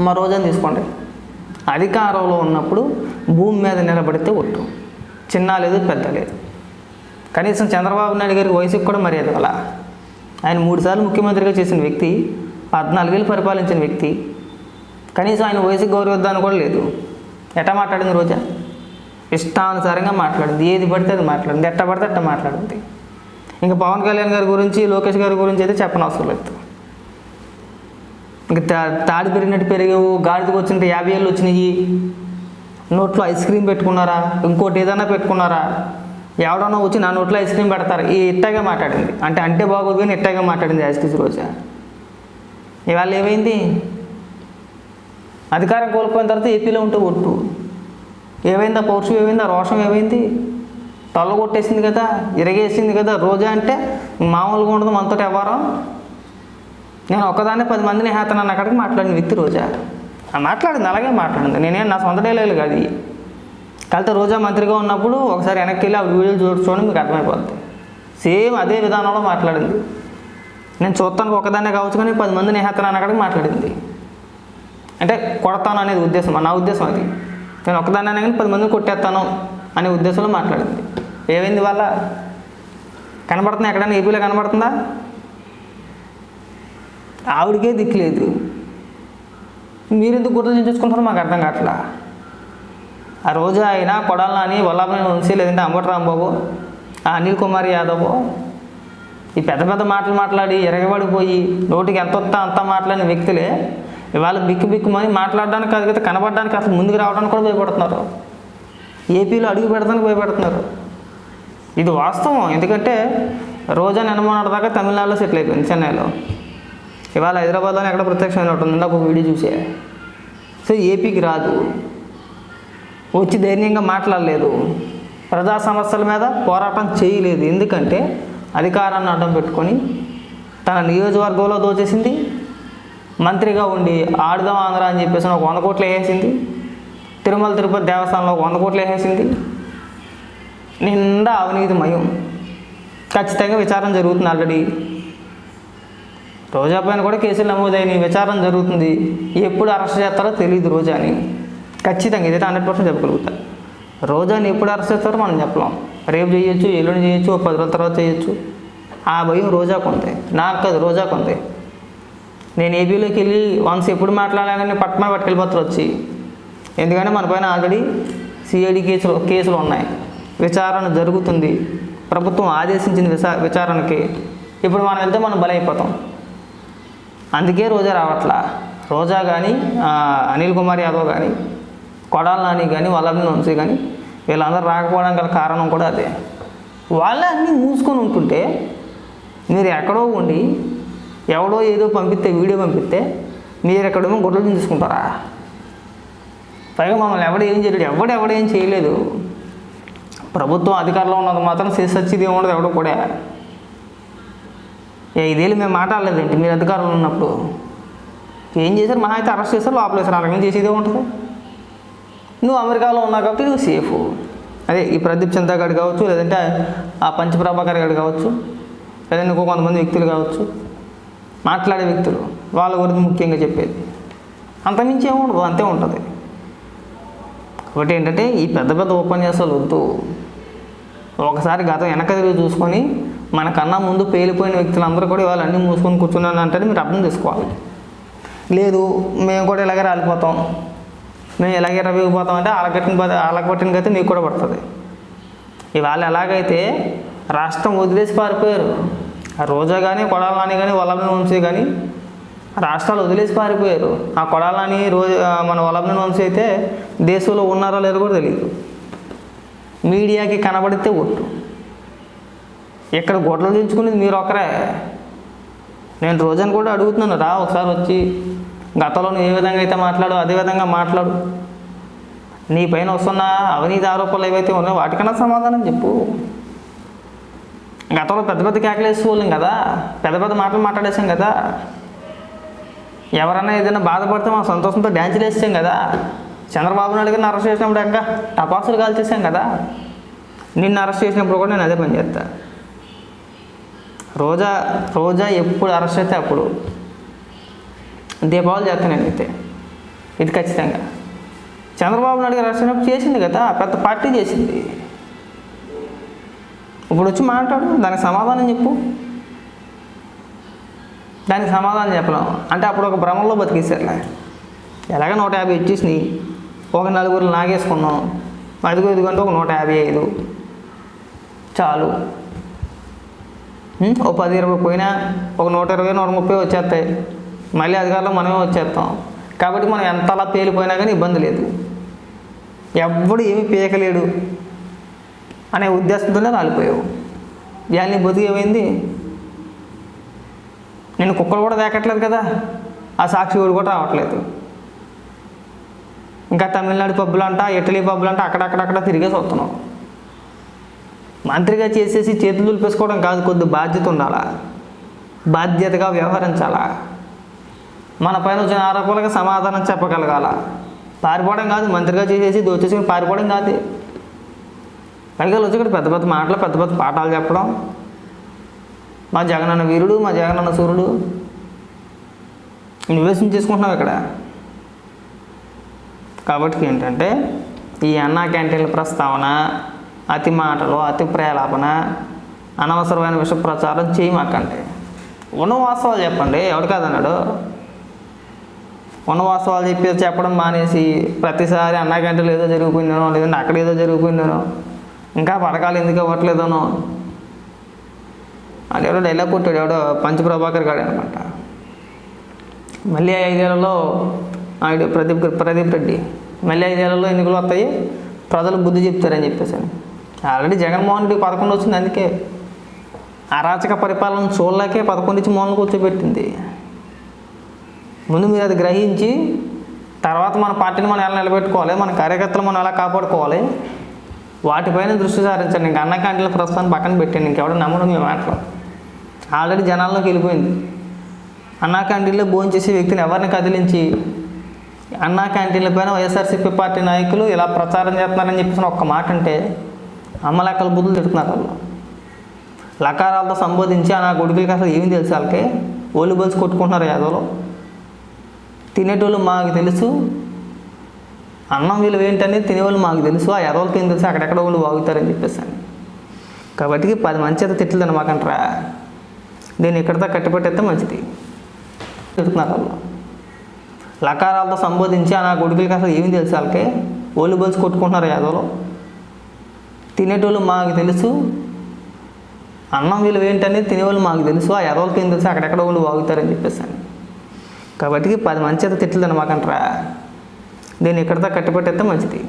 మా రోజని తీసుకోండి. అధికారంలో ఉన్నప్పుడు భూమి మీద నిలబడితే ఒట్టు. చిన్న లేదు పెద్ద లేదు. కనీసం చంద్రబాబు నాయుడు గారి వయసుకు కూడా మర్యాద అలా ఆయన మూడుసార్లు ముఖ్యమంత్రిగా చేసిన వ్యక్తి పద్నాలుగేళ్ళు పరిపాలించిన వ్యక్తి. కనీసం ఆయన వయసుకు గౌరవిద్దాన్ని కూడా లేదు. ఎట్ట మాట్లాడింది రోజా? ఇష్టానుసారంగా మాట్లాడింది. ఏది పడితే అది మాట్లాడింది. ఎట్ట పడితే అట్ట మాట్లాడింది. ఇంకా పవన్ కళ్యాణ్ గారి గురించి లోకేష్ గారి గురించి అయితే చెప్పనవసరం లేదు. ఇంకా తాడి పెరిగినట్టు పెరిగావు గాడిదకు వచ్చినట్టు యాభై ఏళ్ళు వచ్చినాయి. నోట్లో ఐస్ క్రీమ్ పెట్టుకున్నారా? ఇంకోటి ఏదైనా పెట్టుకున్నారా? ఎవడన్నా వచ్చి నా నోట్లో ఐస్ క్రీమ్ పెడతారు? ఈ ఇట్టగా మాట్లాడింది. అంటే అంటే బాగోదు కానీ ఇట్టగా మాట్లాడింది యాజ్టీజ్ రోజా ఇవాళ ఏమైంది? అధికారం కోల్పోయిన తర్వాత ఏపీలో ఉంటే ఒట్టు ఏమైంది? ఆ పౌరుషం ఏమైంది? ఆ రోషం ఏమైంది? తొల్ల కొట్టేసింది కదా ఇరగేసింది కదా రోజా అంటే మామూలుగా ఉండదు మనతో వ్యవహారం నేను ఒక్కదాన్నే పది మందిని అన్న అక్కడికి మాట్లాడిన వ్యక్తి రోజా. ఆ మాట్లాడింది అలాగే మాట్లాడింది. నేనేం నా సొంత డైలాగులు కాదు ఇవి. కలితే రోజా మంత్రిగా ఉన్నప్పుడు ఒకసారి వెనక్కి వెళ్ళి ఆ వీడియోలు చూడ చూడండి మీకు అర్థమైపోద్ది. సేమ్ అదే విధానంలో మాట్లాడింది. నేను చూస్తానికి ఒకదాన్నే కావచ్చు కానీ పది మందిని హేతనాన్ని అక్కడికి మాట్లాడింది. అంటే కొడతాను అనేది ఉద్దేశం నా ఉద్దేశం అది. నేను ఒకదాన్ని కానీ పది మందిని కొట్టేస్తాను అనే ఉద్దేశంలో మాట్లాడింది. ఏమైంది వాళ్ళ కనబడుతుందా ఎక్కడైనా ఏపీలో కనబడుతుందా? ఆవిడకే దిక్కులేదు. మీరెందుకు ఎందుకు గుర్తులు మాకు అర్థం కావట్లా. ఆ రోజు అయినా కొడాలని వల్లభని వంశీ లేదంటే అంబటి రాంబాబు ఆ అనిల్ కుమార్ యాదవ్ ఈ పెద్ద పెద్ద మాటలు మాట్లాడి ఎరగబడిపోయి నోటికి ఎంత వస్తా అంత మాట్లాడిన వ్యక్తులే ఇవాళ బిక్కు బిక్కుమని మాట్లాడడానికి కాదు కదా కనబడడానికి అసలు ముందుకు రావడానికి కూడా భయపడుతున్నారు. ఏపీలో అడుగు పెడతానికి భయపడుతున్నారు. ఇది వాస్తవం. ఎందుకంటే రోజా నిన్న దాకా తమిళనాడులో సెటిల్ అయిపోయింది చెన్నైలో. ఇవాళ హైదరాబాద్లోనే ఎక్కడ ప్రత్యక్షమైన ఉంటుంది. ఇందాక ఒక వీడియో చూసే. సో ఏపీకి రాదు. వచ్చి ధైర్యంగా మాట్లాడలేదు. ప్రజా సమస్యల మీద పోరాటం చేయలేదు. ఎందుకంటే అధికారాన్ని అడ్డం పెట్టుకొని తన నియోజకవర్గంలో దోచేసింది. మంత్రిగా ఉండి ఆడుదాం ఆంధ్ర అని చెప్పేసి ఒక వంద కోట్లు వేసేసింది. తిరుమల తిరుపతి దేవస్థానంలో ఒక వంద కోట్లు వేసేసింది. నిండా అవినీతి మయం. ఖచ్చితంగా విచారణ జరుగుతుంది ఆల్రెడీ. రోజా పైన కూడా కేసులు నమోదైన విచారణ జరుగుతుంది. ఎప్పుడు అరెస్ట్ చేస్తారో తెలియదు రోజాని. ఖచ్చితంగా ఇదైతే హండ్రెడ్ పర్సెంట్ చెప్పగలుగుతా. రోజాని ఎప్పుడు అరెస్ట్ చేస్తారో మనం చెప్పలేం. రేపు చేయొచ్చు ఎల్లుండి చేయొచ్చు ఓ పది రోజుల తర్వాత చేయొచ్చు. ఆ భయం రోజాకు ఉంది. నాకు కాదు రోజాకు ఉంది. నేను ఏపీలోకి వెళ్ళి వన్స్ ఎప్పుడు మాట్లాడాలని పట్టణ పట్టుకెళ్ళిపోతారు వచ్చి. ఎందుకంటే మన పైన ఆల్రెడీ సిఐడి కేసులు కేసులు ఉన్నాయి. విచారణ జరుగుతుంది. ప్రభుత్వం ఆదేశించింది విచారణకి. ఇప్పుడు మనం వెళ్తే మనం బలైపోతాం. అందుకే రోజా రావట్లా. రోజా కానీ అనిల్ కుమార్ యాదవ్ కానీ కొడాల నాని కానీ వల్లభని వంశీ కానీ వీళ్ళందరూ రాకపోవడానికి గల కారణం కూడా అదే. వాళ్ళే అన్నీ మూసుకొని ఉంటుంటే మీరు ఎక్కడో ఉండి ఎవడో ఏదో పంపిస్తే వీడియో పంపిస్తే మీరు ఎక్కడేమో గొడ్డలు తీసుకుంటారా పైగా మమ్మల్ని ఎవడు ఏం చేయలేడు ఎవడు ఎవడేం చేయలేదు. ప్రభుత్వం అధికారంలో ఉన్నది మాత్రం చేసొచ్చేది ఉండదు ఎవడో కూడా ఐదేళ్ళు మేము మాట్లాడలేదేంటి మీరు అధికారంలో ఉన్నప్పుడు. ఏం చేశారు? మహా అయితే అరెస్ట్ చేశారు లోపల వేసారు అలాగేం చేసేదే ఉంటుంది. నువ్వు అమెరికాలో ఉన్నావు కాబట్టి నువ్వు సేఫ్ అదే ఈ ప్రదీప్ చంద్ర గారు కావచ్చు లేదంటే ఆ పంచప్రభాకర్ గారు కావచ్చు లేదంటే ఇంకో కొంతమంది వ్యక్తులు కావచ్చు మాట్లాడే వ్యక్తులు వాళ్ళ గురించి ముఖ్యంగా చెప్పేది. అంతమించి ఏముండదు అంతే ఉంటుంది. ఒకటి ఏంటంటే ఈ పెద్ద పెద్ద ఉపన్యాసాలు వద్దు. ఒకసారి గతం వెనక తిరిగి చూసుకొని మనకన్నా ముందు పేలిపోయిన వ్యక్తులందరూ కూడా ఇవాళ అన్నీ మూసుకొని కూర్చున్నాను అంటే మీరు అర్థం చేసుకోవాలి. లేదు మేము కూడా ఇలాగే రాలిపోతాం. మేము ఇలాగే రవిగిపోతాం అంటే అలగట్టిన పద గతి మీకు కూడా పడుతుంది. ఇవాళ ఎలాగైతే రాష్ట్రం వదిలేసి పారిపోయారు. ఆ రోజా కానీ కొడాలని కానీ వల్లభని వంశీ కానీ రాష్ట్రాలు వదిలేసి పారిపోయారు. ఆ కొడాలని రోజు మన వల్లభని వంశీ అయితే దేశంలో ఉన్నారో లేదో కూడా తెలియదు మీడియాకి కనబడితే ఒట్టు. ఇక్కడ గొడ్డలు దించుకునేది మీరు ఒకరే. నేను రోజని కూడా అడుగుతున్నాను రా ఒకసారి వచ్చి గతంలో నువ్వు ఏ విధంగా అయితే మాట్లాడు అదే విధంగా మాట్లాడు. నీ పైన వస్తున్న అవినీతి ఆరోపణలు ఏవైతే ఉన్నాయో వాటికన్నా సమాధానం చెప్పు. గతంలో పెద్ద పెద్ద కేకలేసుకోలేం కదా పెద్ద పెద్ద మాటలు మాట్లాడేసాం కదా. ఎవరన్నా ఏదైనా బాధపడితే మా సంతోషంతో డ్యాన్సులు వేసాం కదా. చంద్రబాబు నాయుడు గారిని అరెస్ట్ చేసినప్పుడు ఇంకా టపాసులు కాల్చేసాం కదా. నిన్ను అరెస్ట్ చేసినప్పుడు కూడా నేను అదే పని చేస్తాను రోజా రోజా ఎప్పుడు అరెస్ట్ అయితే అప్పుడు. దీపావళి చేస్తానండి అయితే ఇది ఖచ్చితంగా. చంద్రబాబు నాయుడు గారు రాసినప్పుడు చేసింది కదా పెద్ద పార్టీ చేసింది. ఇప్పుడు వచ్చి మాట్లాడు దానికి సమాధానం చెప్పు. దానికి సమాధానం చెప్పలేం. అంటే అప్పుడు ఒక భ్రమంలో బతికేసారులే ఎలాగ నూట యాభై వచ్చేసినాయి. ఒక నలుగురు నాగేసుకున్నాం అదిగో ఇదిగంటే ఒక నూట యాభై ఐదు. చాలు. ఓ పది ఇరవై పోయినా ఒక నూట ఇరవై నూట ముప్పై వచ్చేస్తాయి. మళ్ళీ అధికారంలో మనమే వచ్చేస్తాం. కాబట్టి మనం ఎంతలా పేలిపోయినా కానీ ఇబ్బంది లేదు. ఎవ్వడు ఏమి పీకలేడు అనే ఉద్దేశంతోనే రాలిపోయావు. ఇవాళ నీ బతుకు ఏమైంది? నేను కుక్కలు కూడా దేకట్లేదు కదా? ఆ సాక్షి కూడా కూడా రావట్లేదు. ఇంకా తమిళనాడు పబ్బులు అంట ఇటలీ పబ్బులు అంట అక్కడక్కడక్కడ తిరిగే వస్తున్నాం మంత్రిగా చేసేసి చేతులు దులిపేసుకోవడం కాదు కొద్ది బాధ్యత ఉండాలా? బాధ్యతగా వ్యవహరించాలా? మన పైన వచ్చిన ఆరోపణలకు సమాధానం చెప్పగలగాల? పారిపోవడం కాదు మంత్రిగా చేసేసి దోచేసుకుని పారిపోవడం కాదు. పైగా వచ్చి ఇక్కడ పెద్ద పెద్ద మాటలు పెద్ద పెద్ద పాఠాలు చెప్పడం. మా జగనన్న వీరుడు మా జగనన్న సూర్యుడు. ఇన్వెస్ట్ చేసుకుంటున్నావు ఇక్కడ. కాబట్టి ఏంటంటే ఈ అన్నా క్యాంటీన్ల ప్రస్తావన అతి మాటలు అతి ప్రేలాపన అనవసరమైన విష ప్రచారం చేయమాకండి. ఉన్న వాస్తవాలు చెప్పండి. ఎవడు కాదన్నాడు? ఉన్న వాస్తవాలు చెప్పి చెప్పడం మానేసి ప్రతిసారి అన్నా ఏదో జరిగిపోయిందనో లేదంటే అక్కడ ఏదో జరిగిపోయిందనో ఇంకా పథకాలు ఎందుకు ఇవ్వట్లేదనో అని ఎవడో డైలాగ్ కొట్టాడు. ఎవడో పంచ ప్రభాకర్ గారు అనమాట. మళ్ళీ ఐదేళ్ళలో ఆయన ప్రదీప్ ప్రదీప్ రెడ్డి. మళ్ళీ ఐదేళ్ళలో ఎన్నికలు వస్తాయి. ప్రజలు బుద్ధి చెప్తారని చెప్పేసి ఆల్రెడీ జగన్మోహన్ రెడ్డి పదకొండు వచ్చింది అందుకే. అరాచక పరిపాలన చూడలేకే పదకొండు ఇచ్చి మూలన కూర్చోబెట్టింది. ముందు మీరు అది గ్రహించి తర్వాత మన పార్టీని మనం ఎలా నిలబెట్టుకోవాలి మన కార్యకర్తలు మనం ఎలా కాపాడుకోవాలి వాటిపైన దృష్టి సారించండి. ఇంకా అన్న ప్రస్తుతాన్ని పక్కన పెట్టండి ఇంకెవడో నమ్మడం మీ మాటలు. ఆల్రెడీ జనాల్లోకి వెళ్ళిపోయింది. అన్నా క్యాంటీన్లో భోజనం చేసే వ్యక్తిని ఎవరిని కదిలించి అన్నా క్యాంటీన్ల పైన వైఎస్ఆర్సీపీ పార్టీ నాయకులు ఇలా ప్రచారం చేస్తున్నారని చెప్పేసి ఒక్క మాట అంటే అమ్మ లెక్కల బుద్ధులు తిడుతున్నారు వాళ్ళు. లకారాలతో సంబోధించి ఆ నా కొడుకులకి అసలు ఏమి తెలుసు వాళ్ళకి. ఓళ్ళు బల్స్ కొట్టుకుంటున్నారు యాదవలో. తినేటోళ్ళు మాకు తెలుసు. అన్నం విలువ ఏంటనేది తినేవాళ్ళు మాకు తెలుసు. ఆ ఎదవలకి ఏం తెలుసు? అక్కడెక్కడ వాళ్ళు బాగుతారని చెప్పేసి అని. కాబట్టి పది మంచి అయితే తిట్లు తినమాకంటారా దీన్ని ఇక్కడితో కట్టిపెట్టేస్తే మంచిది. తిడుతున్నారు వాళ్ళు. లకారాలతో సంబోధించి ఆ నా కొడుకులకి అసలు ఏమి తెలుసు వాళ్ళకి. ఓళ్ళు బల్స్ కొట్టుకుంటున్నారు యాదవలో. తినేటోళ్ళు మాకు తెలుసు. అన్నం విలువ ఏంటనేది తినేవాళ్ళు మాకు తెలుసు. ఆ ఎదవలకి ఏం తెలుసు? అక్కడెక్కడ వాళ్ళు వాగుతారని చెప్పేసి అని కాబట్టి పది మంచి అయితే తిట్లు తినమాకంటారా దీన్ని ఇక్కడితో కట్టిపెట్టేస్తే మంచిది.